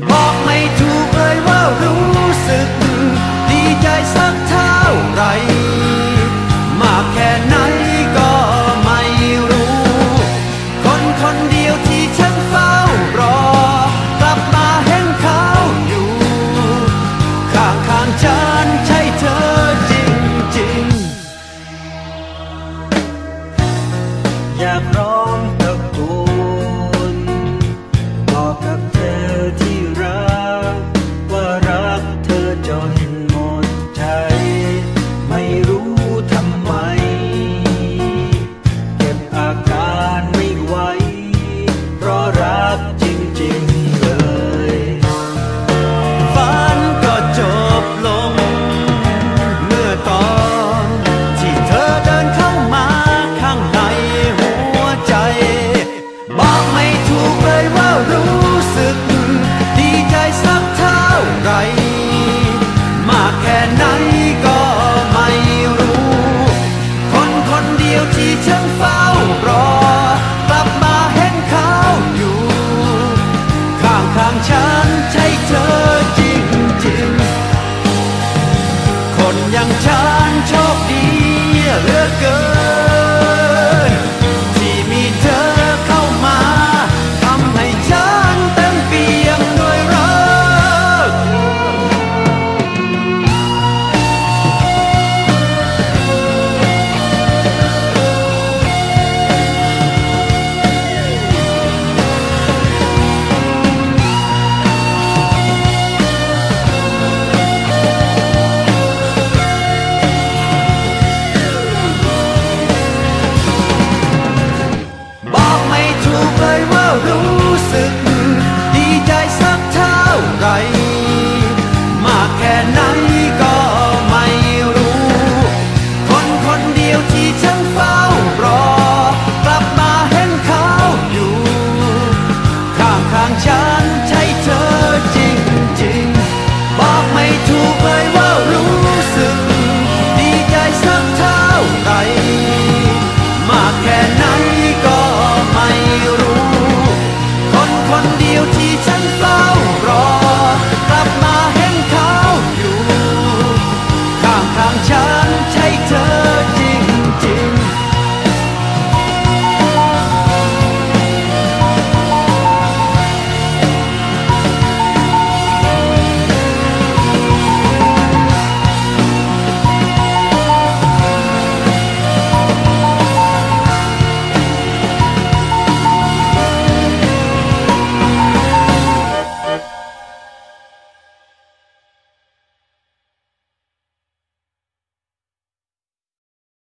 บอกไม่ถูกเลยว่ารู้สึก ดีใจสักเท่าไร มากแค่ไหนก็ไม่รู้ คนคนเดียวที่ฉันเฝ้ารอ กลับมาเห็นเขาอยู่ ข้างข้างฉันใช่เธอจริงๆอยากรอ far 如斯。